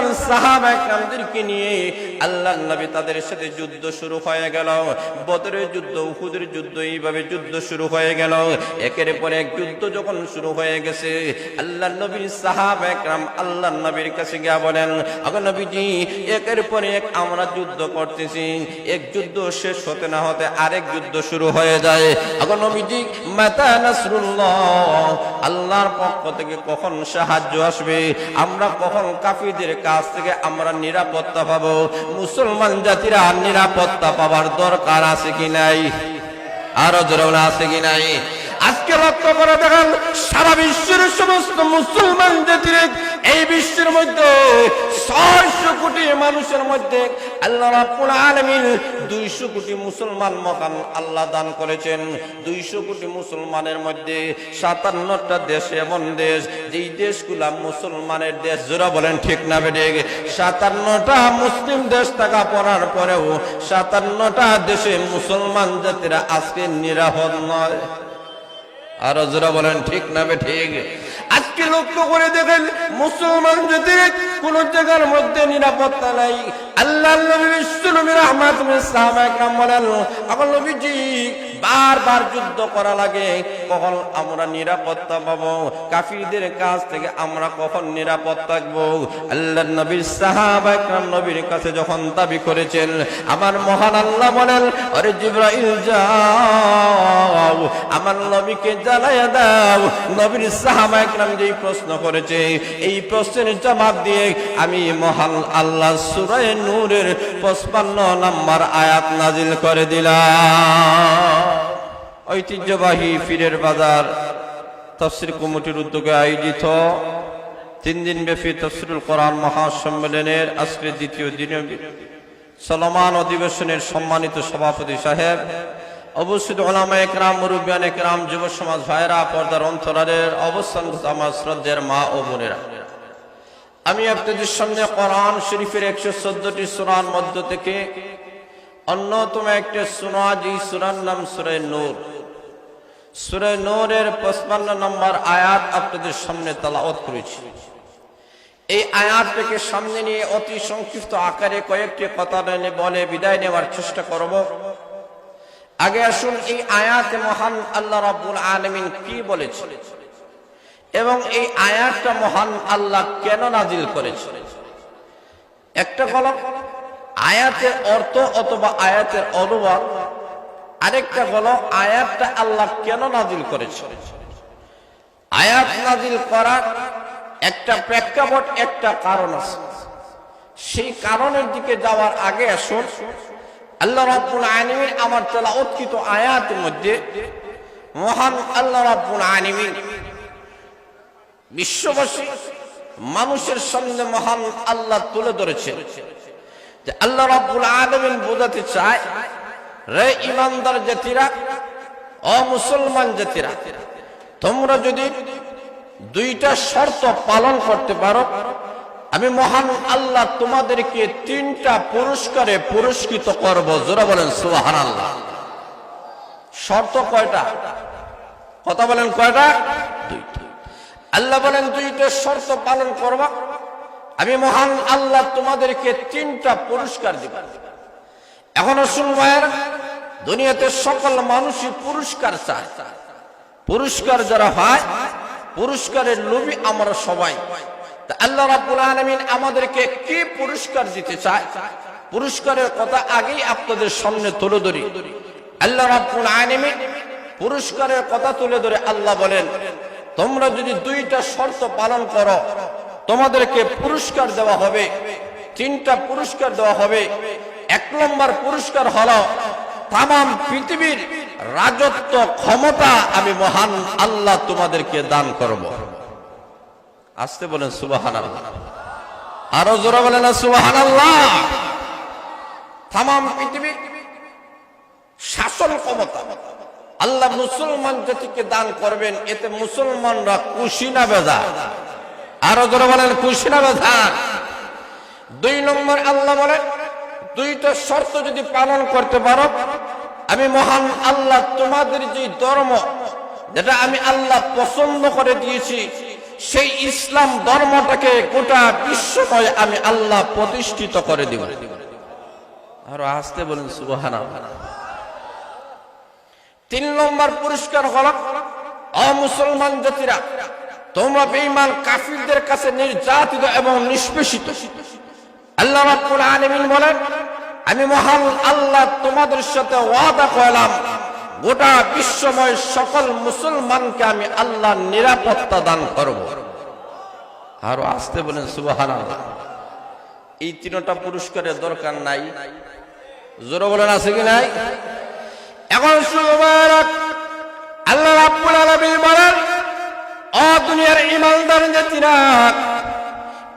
তার সাহাবা একরামদেরকে নিয়ে আল্লাহ নবী তাদের সাথে যুদ্ধ শুরু হয়ে গেল। বদরের যুদ্ধ, উহুদের যুদ্ধ, এইভাবে যুদ্ধ শুরু হয়ে গেল। একের পর এক যুদ্ধ যখন শুরু হয়ে গেছে, আল্লাহ নবীর সাহাবা একরাম আল্লাহ নবীর কাছে গিয়া বলেন, আগে নবীজি, একের পর এক আমরা যুদ্ধ করতেছি। এক যুদ্ধ শেষ হতে না হতে আরেক যুদ্ধ শুরু হয়ে যায়। আগে নবীজি, মাতা নাসরুল্লাহ, আল্লাহর পক্ষ থেকে কখন সাহায্য আসবে? আমরা কখন কাফিরদের কাছ থেকে আমরা নিরাপত্তা পাবো। মুসলমান জাতিরা নিরাপত্তা পাবার দরকার আছে কি নাই? আরও জোরে আছে কি নাই? আজকে লক্ষ্য করে দেখেন, সারা বিশ্বের সমস্ত মুসলমান জাতির এই বিশ্বের মধ্যে ছয়শো কোটি মানুষের মধ্যে আল্লাহ রাব্বুল আলামিন দুইশো কোটি মুসলমান মকান আল্লাহ দান করেছেন। দুইশো কোটি মুসলমানের মধ্যে সাতান্নটা দেশ এমন দেশ, যেই দেশগুলা মুসলমানের দেশ, জোরা বলেন ঠিক না বেটে সাতান্নটা মুসলিম দেশ থাকা পড়ার পরেও সাতান্নটা দেশে মুসলমান জাতিরা আজকে নিরাপদ নয়। আরও জোরা বলেন, ঠিক না বে ঠিক? আজকে লক্ষ্য করে দেখেন, মুসলমান যদি কোন জায়গার মধ্যে নিরাপত্তা নাই, আল্লাহ বারবার যুদ্ধ করা লাগে, কখন আমরা নিরাপত্তা পাবো? কাফিরদের কাছ থেকে আমরা কখন নবীর নবীর কাছে যখন দাবি করেছেন, আমার মহান আল্লাহ বলেন, আরে জিব্রাইল আমার নবীকে জানাইয়া দাও। নবীর সাহাবা একরাম যেই প্রশ্ন করেছে, এই প্রশ্নের জবাব দিয়ে আমি মহান আল্লাহ সুরায় নূরের পঁচপান্ন নম্বর আয়াত নাজিল করে দিলাম। ঐতিহ্যবাহী ফিরের বাজার তফসির কমিটির উদ্যোগে আয়োজিত তিন দিন ব্যাপী তফসিরুল কোরআন মহাসম্মেলনের আজকের দ্বিতীয় দিনে চলমান অধিবেশনের সম্মানিত সভাপতি সাহেব অবস্থিত ওলামা একরাম মুরুবিয়ান একরাম, যুব সমাজ ভাইরা পর্দার অন্তরালের অবস্থান আমার শ্রদ্ধের মা ও বোনেরা। আমি আপনাদের সামনে কোরআন শরীফের একশো চোদ্দটি সুরার মধ্য থেকে অন্যতম একটা সুরা যে সুরার নাম সুরায় নূর। সুরায় নূরের পঁচপান্ন নম্বর আয়াত আপনাদের সামনে তালাওত করেছি। এই আয়াতটাকে সামনে নিয়ে অতি সংক্ষিপ্ত আকারে কয়েকটি কথা বলে বিদায় নেওয়ার চেষ্টা করব। আগে আসুন এই আয়াতে মহান আল্লাহ রাব্বুল আলামিন কি বলেছে? এবং এই আয়াতটা মহান আল্লাহ কেন নাজিল করেছে? একটা কলম, আয়াতের অর্থ অথবা আয়াতের অনুবাদ, আরেকটা হলো আয়াতটা আল্লাহ কেন নাজিল করেছে? আয়াত নাজিল করার একটা প্রেক্ষাপট, একটা কারণ আছে। সেই কারণের দিকে যাওয়ার আগে আসুন আল্লাহ রাব্বুল আলামিন আমার তেলা উৎকৃত আয়াতের মধ্যে মহান আল্লাহ রাব্বুল আলামিন বিশ্ববাসী মানুষের সামনে মহান আল্লাহ তুলে ধরেছে যে আল্লাহ রাব্বুল আলামিন বোঝাতে চায়, রে ইমানদার জাতিরা, ও মুসলমান জাতিরা, তোমরা যদি দুইটা শর্ত পালন করতে পারো আমি মহান আল্লাহ তোমাদেরকে তিনটা পুরস্কারে পুরস্কৃত করব। জোরা বলেন সুহান আল্লাহ শর্ত কয়টা? কথা বলেন, কয়টা? আল্লাহ বলেন, দুইটা শর্ত পালন করবা। আমি মহান আল্লাহ তোমাদেরকে তিনটা পুরস্কার দিব। এখনও শুনবেন দুনিয়াতে সকল মানুষই পুরস্কার চায়। পুরস্কার যারা হয়, পুরস্কারের লোভী আমরা সবাই। আল্লাহ রাব্বুল আলামিন আমাদেরকে কি পুরস্কার দিতে চায়? পুরস্কারের কথা আগেই আপনাদের সামনে তুলে ধরি। আল্লাহ রাব্বুল আলামিন পুরস্কারের কথা তুলে ধরে আল্লাহ বলেন, তোমরা যদি দুইটা শর্ত পালন করো, তোমাদেরকে পুরস্কার দেওয়া হবে, তিনটা পুরস্কার দেওয়া হবে। এক নম্বর পুরস্কার হলো তাম পৃথিবীর রাজত্ব ক্ষমতা আমি মহান আল্লাহ তোমাদেরকে দান করব। আসতে বলেন সুবাহান আল্লাহ আরও জোরা বলেন সুবাহান তাম পৃথিবী শাসন ক্ষমতা। আল্লাহ মুসলমান জাতিকে দান করবেন, এতে মুসলমানরা খুশি না বেজা আরও জোরে বলেন, খুশি না বেজা দুই নম্বর আল্লাহ বলেন, দুইটা শর্ত যদি পালন করতে পারো, আমি মহান আল্লাহ তোমাদের যে ধর্ম, যেটা আমি আল্লাহ পছন্দ করে দিয়েছি সেই ইসলাম ধর্মটাকে গোটা বিশ্বময় আমি আল্লাহ প্রতিষ্ঠিত করে দিব। আরও আসতে বলেন সুবহান তিন নম্বর পুরস্কার হল, অমুসলমান জাতিরা, তোমরা বেঈমান কাফিরদের কাছে নির্যাতিত এবং নিষ্পেষিত। আল্লাহ রাব্বুল আলামিন বলেন, আমি মহান আল্লাহ তোমাদের সাথে ওয়াদা করলাম গোটা বিশ্বময় সকল মুসলমানকে আমি আল্লাহ নিরাপত্তা দান করব। আরও আসতে বলেন, সুবহানাল্লাহ। এই তিনটা পুরস্কারের দরকার নাই। জোরে বলেন, আছে কি নাই? এখন আল্লাহ রাব্বুল আলামিন বলেন ও দুনিয়ার ইমানদার জাতিরা,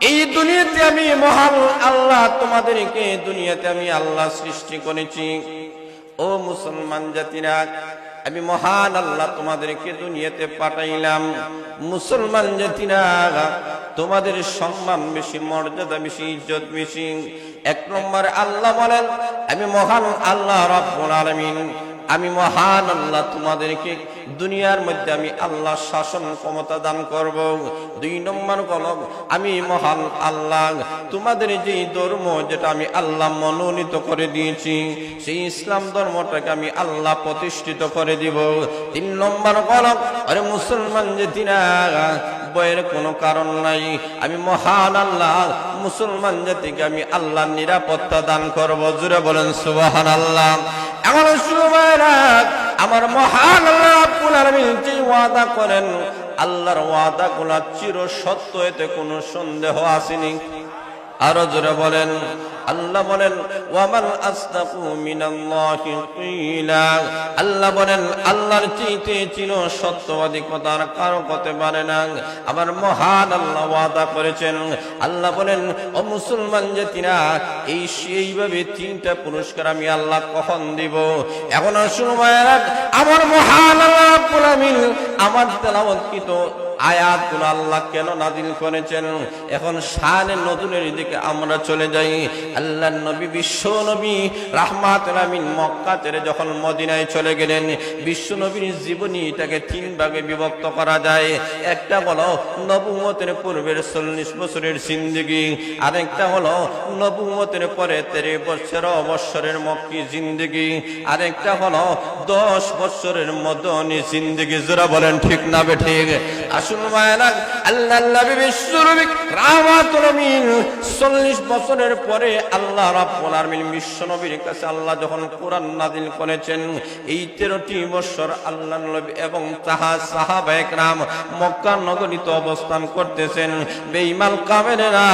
এই দুনিয়াতে আমি মহান আল্লাহ তোমাদেরকে, দুনিয়াতে আমি আল্লাহ সৃষ্টি করেছি। ও মুসলমান জাতিরা, আমি মহান আল্লাহ তোমাদেরকে দুনিয়াতে পাঠাইলাম। মুসলমান জাতিরা, তোমাদের সম্মান বেশি, মর্যাদা বেশি, ইজ্জত বেশি। এক নম্বর আল্লাহ বলেন, আমি মহান আল্লাহ রব্বুল আলামিন আমি মহান আল্লাহ, তোমাদেরকে দুনিয়ার মধ্যে আমি আল্লাহ শাসন ক্ষমতা দান করব। দুই নম্বর কলম, আমি মহান আল্লাহ, তোমাদের যে ধর্ম যেটা আমি আল্লাহ মনোনীত করে দিয়েছি, সেই ইসলাম ধর্মটাকে আমি আল্লাহ প্রতিষ্ঠিত করে দিব। তিন নম্বর কলম, আরে মুসলমান যে তিনা বয়ের কোনো কারণ নাই। আমি মহান আল্লাহ, মুসলমান জাতিকে আমি আল্লাহ নিরাপত্তা দান করব। জুড়ে বলেন সুবাহান আল্লাহ সুবাইরা আমার মহান ওয়াদা করেন, আল্লাহর ওয়াদা গুলা চির সত্য এতে কোনো সন্দেহ আসেনি। আরও জোরে বলেন আল্লাহ বলেন ওয়ামান আসদাকু মিনাল্লাহি কিলা আল্লাহ বলেন, আল্লাহর চাইতে চির সত্যবাদী কথা আর কারও হতে পারে না। আবার মহান আল্লাহ ওয়াদা করেছেন। আল্লাহ বলেন, ও মুসলমান জাতিরা, এই সেইভাবে তিনটা পুরস্কার আমি আল্লাহ কখন দিব? এখন সময় আমার মহান আল্লাহ আমার তেলাওয়াতকৃত আয়াতগুলো আল্লাহ কেন নাজিল করেছেন? এখন শানের নতুনের দিকে আমরা চলে যাই। আল্লাহ নবী, বিশ্ব নবী রাহমাত মক্কা ছেড়ে যখন মদিনায় চলে গেলেন, বিশ্ব নবীর জীবনী এটাকে তিন ভাগে বিভক্ত করা যায়। একটা হলো নবুমতের পূর্বের চল্লিশ বছরের জিন্দিগি, আরেকটা হলো নবুমতের পরে তেরে বছর অবসরের মক্কি জিন্দিগি, আরেকটা হলো দশ বছরের মদনী জিন্দিগি। যারা বলেন, ঠিক না বে ঠিক? আসুন 40 বছরের পরে আল্লাহ রাব্বুল আলামিন কাছে আল্লাহ যখন কোরআন নাযিল করেছেন, এই 13টি বছর আল্লাহ নবী এবং তাহা সাহাবা একরাম মক্কা নগরীতে অবস্থান করতেছেন। বেঈমান কাফেরেরা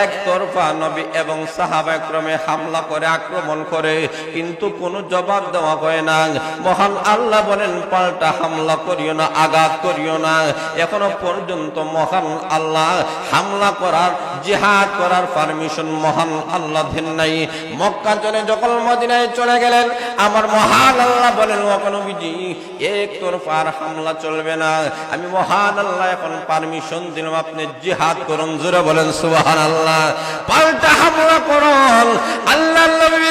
এক তরফা নবী এবং সাহাবা একরমে হামলা করে, আক্রমণ করে, কিন্তু কোনো জবাব দেওয়া হয় না। মহান আল্লাহ বলেন, পাল্টা হামলা করিও না, আঘাত করিও না। এখনও পর্যন্ত মহান আল্লাহ হামলা করার, জিহাদ করার পারমিশন মহান আল্লাহ দেন নাই। মক্কা চলে যখন মদিনায় চলে গেলেন, আমার মহান আল্লাহ বলেন ওখানে বিজি এক তরফার হামলা চলবে না। আমি মহান আল্লাহ এখন পারমিশন দিলাম, আপনি জিহাদ করুন। জোরে বলেন সুবহান আল্লাহ পাল্টা হামলা করুন আল্লাহ নবী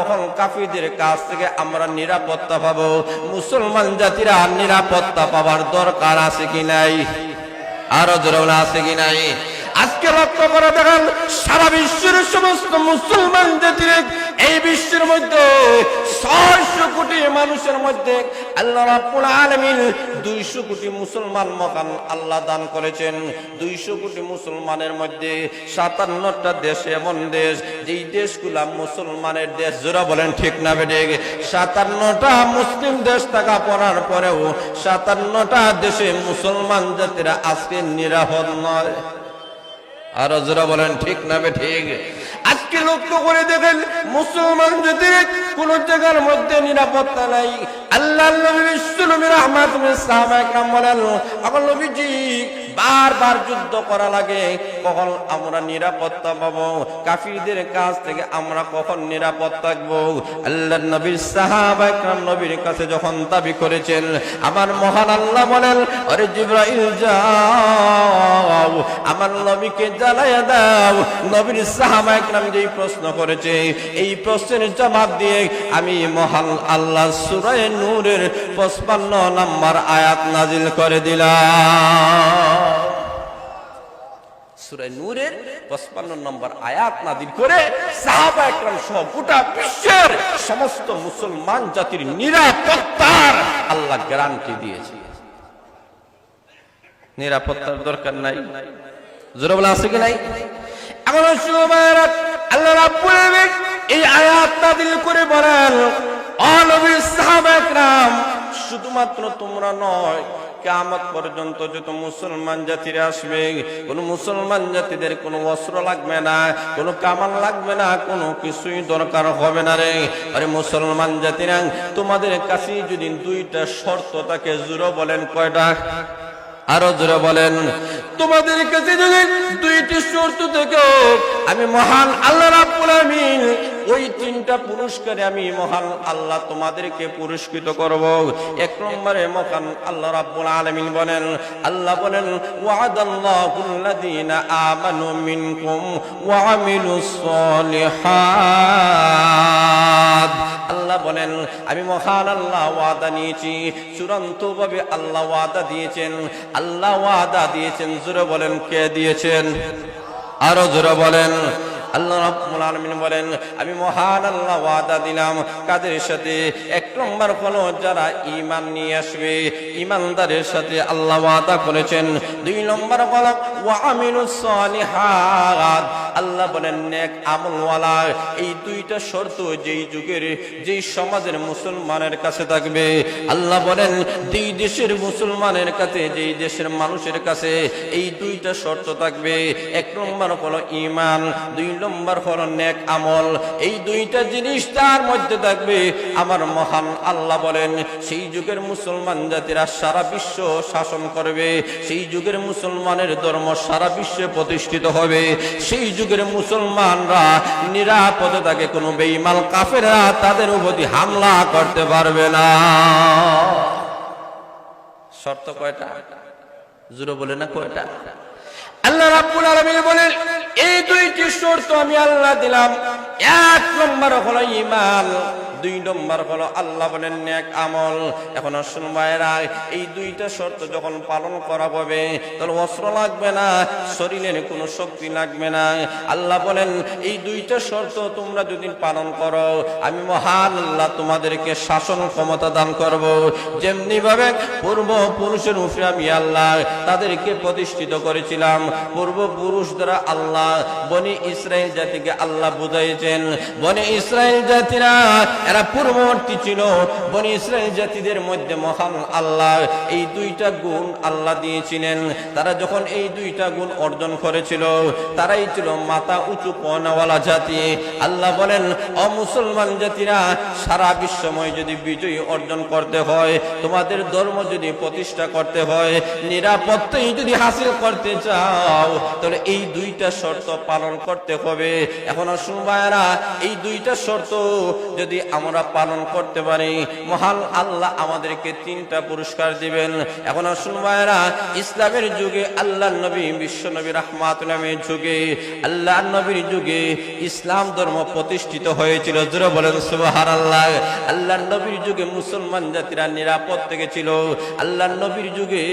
কখন কাফিরদের কাছ থেকে আমরা নিরাপত্তা পাবো। মুসলমান জাতিরা নিরাপত্তা পাবার দরকার আছে কি নাই? আরও জোরে আছে কি নাই? আজকে লক্ষ্য করে দেখেন, সারা বিশ্বের সমস্ত মুসলমান জাতির এই বিশ্বের মধ্যে ছয়শো কোটি মানুষের মধ্যে আল্লাহ রাব্বুল আলামিন দুইশো কোটি মুসলমান মকান আল্লাহ দান করেছেন। দুইশো কোটি মুসলমানের মধ্যে সাতান্নটা দেশ এমন দেশ, যেই দেশগুলা মুসলমানের দেশ, জোরা বলেন ঠিক না বেডে সাতান্নটা মুসলিম দেশ থাকা পড়ার পরেও সাতান্নটা দেশে মুসলমান জাতিরা আজকে নিরাপদ নয়। আর জোরা বলেন, ঠিক না বে ঠিক? আজকে লক্ষ্য করে দেখেন, মুসলমান যদি কোন জায়গার মধ্যে নিরাপত্তা নাই আল্লাহ নবী বিশ্ব নবী রহমাত সাহাবা একরাম বলেন এখন নবীজি বারবার যুদ্ধ করা লাগে। কখন আমরা নিরাপত্তা পাবো? কাফিরদের কাছ থেকে আমরা কখন নিরাপদ থাকব? আল্লাহ নবীর সাহাবা একরাম নবীর কাছে যখন দাবি করেছেন, আমার মহান আল্লাহ বলেন, আরে জিব্রাইল, যাও, আমার নবীকে জ্বালাইয়া দাও। নবীর সাহাবা একরাম যেই প্রশ্ন করেছে, এই প্রশ্নের জবাব দিয়ে আমি মহান আল্লাহ সুরায় নূরের পঁচপান্ন নম্বর আয়াত নাজিল করে দিলাম। সুরায় নূরের পঁচপান্ন নম্বর আয়াত করে সাহাবা একরাম সহ গোটা বিশ্বের সমস্ত মুসলমান জাতির নিরাপত্তার আল্লাহ গ্যারান্টি দিয়েছে। নিরাপত্তার দরকার নাই। আছে কি নাই? এমন আল্লাহ এই আয়াত নাদিল করে বলেন সাহাবা একরাম, শুধুমাত্র তোমরা নয় কিয়ামত পর্যন্ত যত মুসলমান জাতিরা আসবে, কোন মুসলমান জাতিদের কোনো অস্ত্র লাগবে না, কোনো কামান লাগবে না, কোনো কিছুই দরকার হবে না রে। আরে মুসলমান জাতিরা, তোমাদের কাছে যদি দুইটা শর্ত থাকে, জুরো বলেন কয়টা? আরও জোরে বলেন। তোমাদের কাছে যদি দুইটি শর্ত থেকে, আমি মহান আল্লাহ রাব্বুল আলামিন ওই তিনটা পুরস্কারে আমি মহান আল্লাহ তোমাদেরকে পুরস্কৃত করব। এক নম্বরে মহান আল্লাহ রাব্বুল আলামিন বলেন, আল্লাহ বলেন, ওয়াদাল্লাহুল্লাযীনা আমানু মিনকুম ওয়া আমিলুস সলিহাত আল্লাহ বলেন, আমি মহান আল্লাহ ওয়াদা নিয়েছি চূড়ান্ত ভাবে আল্লাহ ওয়াদা দিয়েছেন। আল্লাহ ওয়াদা দিয়েছেন, জোরে বলেন, কে দিয়েছেন? আরও জোরে বলেন আল্লাহ রাব্বুল আলামিন বলেন, আমি মহান আল্লাহ ওয়াদা দিলাম। কাদের সাথে? এক নম্বর হলো যারা ঈমান নিয়ে আসবে, ঈমানদারের সাথে আল্লাহ ওয়াদা করেছেন। দুই নম্বর হলো, ওয়া আমিলুস সালিহাত। আল্লাহ বলেন, নেক আমলওয়ালা, এই দুইটা শর্ত যেই যুগের, যেই সমাজের মুসলমানের কাছে থাকবে। আল্লাহ বলেন দুই দেশের মুসলমানের কাছে, যেই দেশের মানুষের কাছে এই দুইটা শর্ত থাকবে। এক নম্বর হলো ঈমান, দুই নম্বর হলো নেক আমল। এই দুইটা জিনিস তার মধ্যে থাকবে। আমার মহান আল্লাহ বলেন, সেই যুগের মুসলমান জাতিরা সারা বিশ্ব শাসন করবে। সেই যুগের মুসলমানের ধর্ম সারা বিশ্বে প্রতিষ্ঠিত হবে। সেই যুগের মুসলমানরা নিরাপদে থাকে, কোনো বেইমাল কাফেরা তাদের উপর হামলা করতে পারবে না। শর্ত কয়টা? জুরো বলে না কয়টা? আল্লাহ রাব্বুল আলামিন বলেন, এই দুইটি শর্ত আমি আল্লাহ দিলাম। এক নম্বর হলো ঈমান দুই নম্বর হলো আল্লাহ বলেন, নেক আমল। এখন আসুন ভাইরা এই দুইটা শর্ত যখন পালন করা হবে, তাহলে অস্ত্র লাগবে না, শরীরের কোনো শক্তি লাগবে না। আল্লাহ বলেন, এই দুইটা শর্ত তোমরা যদি পালন করো, আমি মহান আল্লাহ তোমাদেরকে শাসন ক্ষমতা দান করব। যেমনি ভাবে পূর্ব পুরুষের উপরে আমি আল্লাহ তাদেরকে প্রতিষ্ঠিত করেছিলাম, পূর্ব পুরুষ দ্বারা আল্লাহ বনি ইসরায়েল জাতিকে আল্লাহ বুঝাইছেন। বনি ইসরায়েল জাতিরা এরা পূর্ববর্তী ছিল। বনি ইসরায়েল জাতিদের মধ্যে মহান আল্লাহ, এই দুইটা গুণ আল্লাহ দিয়েছিলেন। তারা যখন এই দুইটা গুণ অর্জন করেছিল, তারাই ছিল মাথা উঁচু পনাওয়ালা জাতি। আল্লাহ বলেন অমুসলমান জাতিরা, সারা বিশ্বময় যদি বিজয়ী অর্জন করতে হয়, তোমাদের ধর্ম যদি প্রতিষ্ঠা করতে হয়, নিরাপত্তাই যদি হাসিল করতে চাও, তাহলে এই দুইটা শর্ত পালন করতে হবে। এখন শুনবায়রা এই দুইটা শর্ত যদি আমরা পালন করতে পারি। মহান আল্লাহ আমাদেরকে তিনটা পুরস্কার দিবেন। এখন শুনবায়রা ইসলামের যুগে আল্লাহ নবী, বিশ্ব নবী রহমাত নামের যুগে। আল্লাহ নবীর যুগে ইসলাম ধর্ম প্রতিষ্ঠিত হয়েছিল। জোরে বলেন সুবাহার আল্লাহ আল্লাহ নবীর যুগে মুসলমান জাতিরা নিরাপদ থেকে ছিল আল্লাহ নবীর যুগে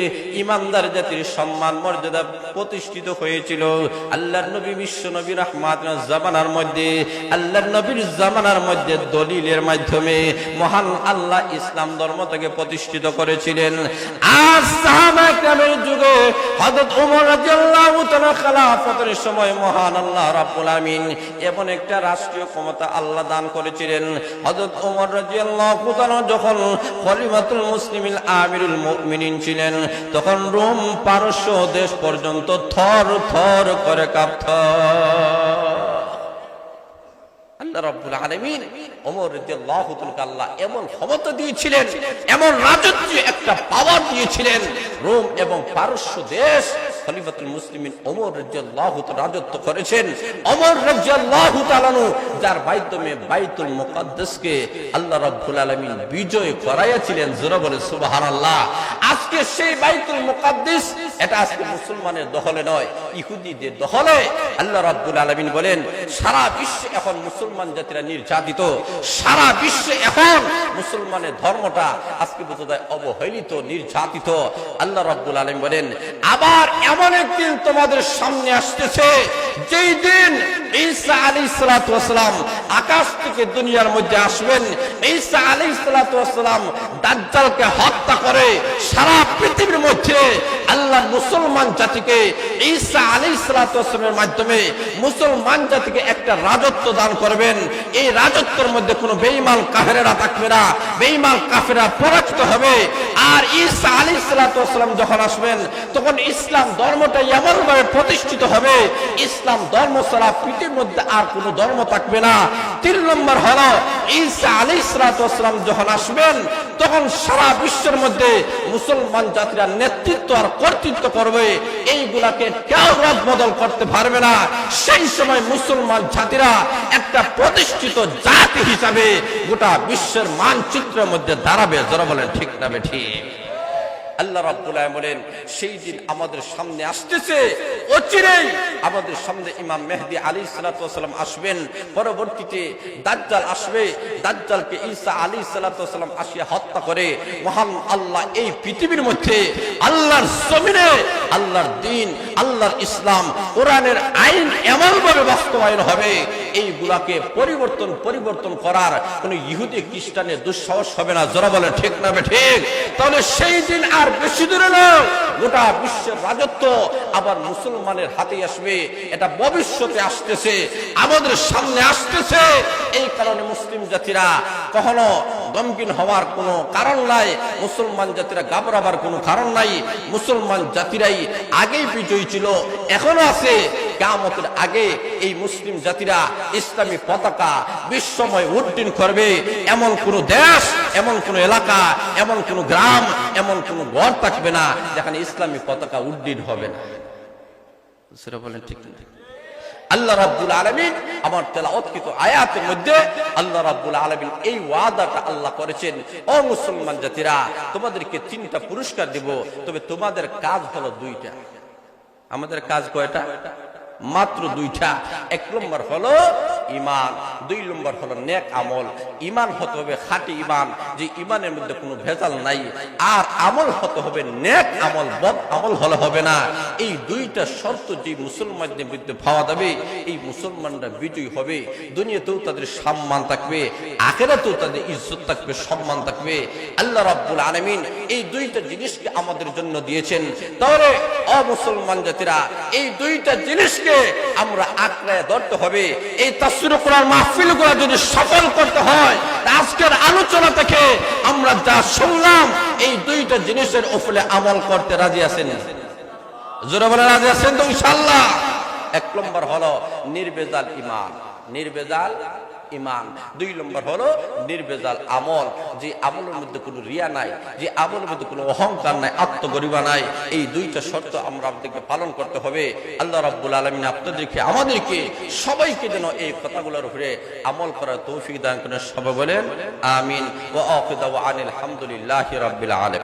ইমানদার জাতির সম্মান, মর্যাদা প্রতিষ্ঠিত হয়েছিল। আল্লাহ নবী, বিশ্ব নবী রহমাত জামানার মধ্যে আল্লাহ নবীর জামানার মধ্যে দলিলের মাধ্যমে মহান আল্লাহ ইসলাম ধর্ম থেকে প্রতিষ্ঠিত করেছিলেন। যুগে রাদিয়াল্লাহু তাআলা খেলাফতের সময় মহান আল্লাহ রাব্বুল আমিন এমন একটা রাষ্ট্রীয় ক্ষমতা আল্লাহ দান করেছিলেন। হযরত ওমর রাদিয়াল্লাহু তাআলা যখন খলিফাতুল মুসলিমিন আমিরুল মুমিনিন ছিলেন, তখন রোম পারস্য দেশ পর্যন্ত থর থর করে কাঁপত। আল্লাহ রাব্বুল আলামিন রাজত্ব তাআলা যার বাইতুল বিজয় করাইয়াছিলেন। জোরে বলে সুবহানাল্লাহ। আজকে সেই বাইতুল মুকাদ্দাস এটা আজকে মুসলমানের দখলে নয়, ইহুদিদের দখলে। আল্লাহ রাব্বুল আলামিন বলেন, সারা বিশ্বে এখন মুসলমান জাতিরা নির্যাতিত। সারা বিশ্বে এখন মুসলমানের ধর্মটা আজকে বোঝা যায় অবহেলিত, নির্যাতিত। আল্লাহ রাব্বুল আলামিন বলেন, আবার এমন একদিন তোমাদের সামনে আসতেছে, যেই দিন ঈসা আলাইহিস সালাতু ওয়াসালাম আকাশ থেকে দুনিয়ার মধ্যে আসবেন। ঈসা আলাইহিস সালাতু ওয়াসালাম দাজ্জালকে হত্যা করে সারা পৃথিবীর মধ্যে আল্লাহ মুসলমান জাতিকে ঈসা আলাইহিস সালাতু মাধ্যমে মুসলমান জাতিকে একটা রাজত্ব দান করবেন। এই রাজত্বের মধ্যে কোনো বেঈমান কাফেরেরা থাকবে না। বেঈমান কাফেরা পরাজিত হবে। আর ঈসা আলাইহিস সালাতু ওয়াসালাম যখন আসবেন, তখন ইসলাম ধর্মটা এমনভাবে প্রতিষ্ঠিত হবে, ইসলাম ধর্ম ছাড়া পৃথিবীর মধ্যে আর কোনো ধর্ম থাকবে না। তিন নম্বর হলো, ঈসা আলাইহিস সালাতু ওয়াসালাম যখন আসবেন, তখন সারা বিশ্বের মধ্যে মুসলমান জাতিরা নেতৃত্ব আর কর্তৃত্ব করবে এইগুলাকে কেউ রদ বদল করতে পারবে না। সেই সময় মুসলমান জাতিরা একটা প্রতিষ্ঠিত জাতি হিসাবে গোটা বিশ্বের মানচিত্রের মধ্যে দাঁড়াবে যারা বলেন, ঠিক না ঠিক? আল্লাহ রাবুল্লাহ আলামিন বলেন সেই দিন আমাদের সামনে আসতেছে। অচিরেই। আমাদের সামনে ইমাম মেহদি আলী সালাতাম আসবেন। পরবর্তীতে দাজ্জাল আসবে। দাজ্জালকে ঈসা আলী সালাতাম আসিয়া হত্যা করে। মহান আল্লাহ এই পৃথিবীর মধ্যে আল্লাহর জমিনে আল্লাহর দিন, আল্লাহর ইসলাম, কোরআনের আইন এমনভাবে বাস্তবায়ন হবে এইগুলাকে পরিবর্তন পরিবর্তন করার কোন ইহুদি, খ্রিস্টানের দুঃসাহস হবে না। জোরা বলে, ঠিক না ঠিক? তাহলে সেই দিন আর বেশি দূরে নয়। গোটা বিশ্বের রাজত্ব আবার মুসলমানের হাতে আসবে, এটা ভবিষ্যতে আসতেছে, আমাদের সামনে আসতেছে। এই কারণে মুসলিম জাতিরা কখনো গমকিন হওয়ার কোনো কারণ নাই, মুসলমান জাতিরা ঘাবড়াবার কোনো কারণ নাই, মুসলমান জাতিরাই আগেই বিজয়ী ছিল, এখনও আছে। কামতের আগে এই মুসলিম জাতিরা ইসলামী পতাকা বিশ্বময় উড্ডীন করবে। এমন কোন দেশ, এমন কোন এলাকা, এমন কোন গ্রাম, এমন কোন ঘর থাকবে না যেখানে ইসলামী পতাকা উড্ডীন হবে না। সেটা বলেন ঠিক আল্লাহ রাব্বুল আলামিন আমার তেলাওয়াতকৃত আয়াতের মধ্যে আল্লাহ রাব্বুল আলামিন এই ওয়াদাটা আল্লাহ করেছেন। ও মুসলমান জাতিরা, তোমাদেরকে তিনটা পুরস্কার দিব, তবে তোমাদের কাজ হলো দুইটা। আমাদের কাজ কয়টা? মাত্র দুইটা। এক নম্বর হলো ইমান। দুই নম্বর হলো নেক আমল। ইমান হতে হবে খাঁটি ইমান, যে ইমানের মধ্যে কোনো ভেজাল নাই। আর আমল হতে হবে নেক আমল, বদ আমল হলে হবে না। এই দুইটা শর্ত যে মুসলমানদের মধ্যে পাওয়া যাবে, এই মুসলমানরা বিজয়ী হবে। দুনিয়াতেও তাদের সম্মান থাকবে, আখেরাতেও তাদের ইজ্জত থাকবে, সম্মান থাকবে। আল্লাহ রাব্বুল আলামিন এই দুইটা জিনিসকে আমাদের জন্য দিয়েছেন। তাহলে অমুসলমান জাতিরা, এই দুইটা জিনিসকে আমরা আঁকড়ায় ধরতে হবে। এই তাসির মাহফিলগুলা যদি সফল করতে হয় আজকের আলোচনা থেকে আমরা যা শুনলাম, এই দুইটা জিনিসের উপরে আমল করতে রাজি আছেন? এক নম্বর হলো নির্বেজাল ইমান। নির্বেজাল ইমান দুই নম্বর হলো নির্বেজাল আমল, যে আমলের মধ্যে কোনো রিয়া নাই, যে আমলের মধ্যে কোনো অহংকার নাই, আত্মগরিমা নাই। এই দুইটা শর্ত আমরা আপনাদেরকে পালন করতে হবে। আল্লাহ রাব্বুল আলমিন আপনাদেরকে, আমাদেরকে সবাইকে যেন এই কথাগুলোর উপরে আমল করার তৌফিক দান করেন। সবাই বলেন, আমিন। ও আনিল হামদুলিল্লাহ রাব্বিল আলামিন।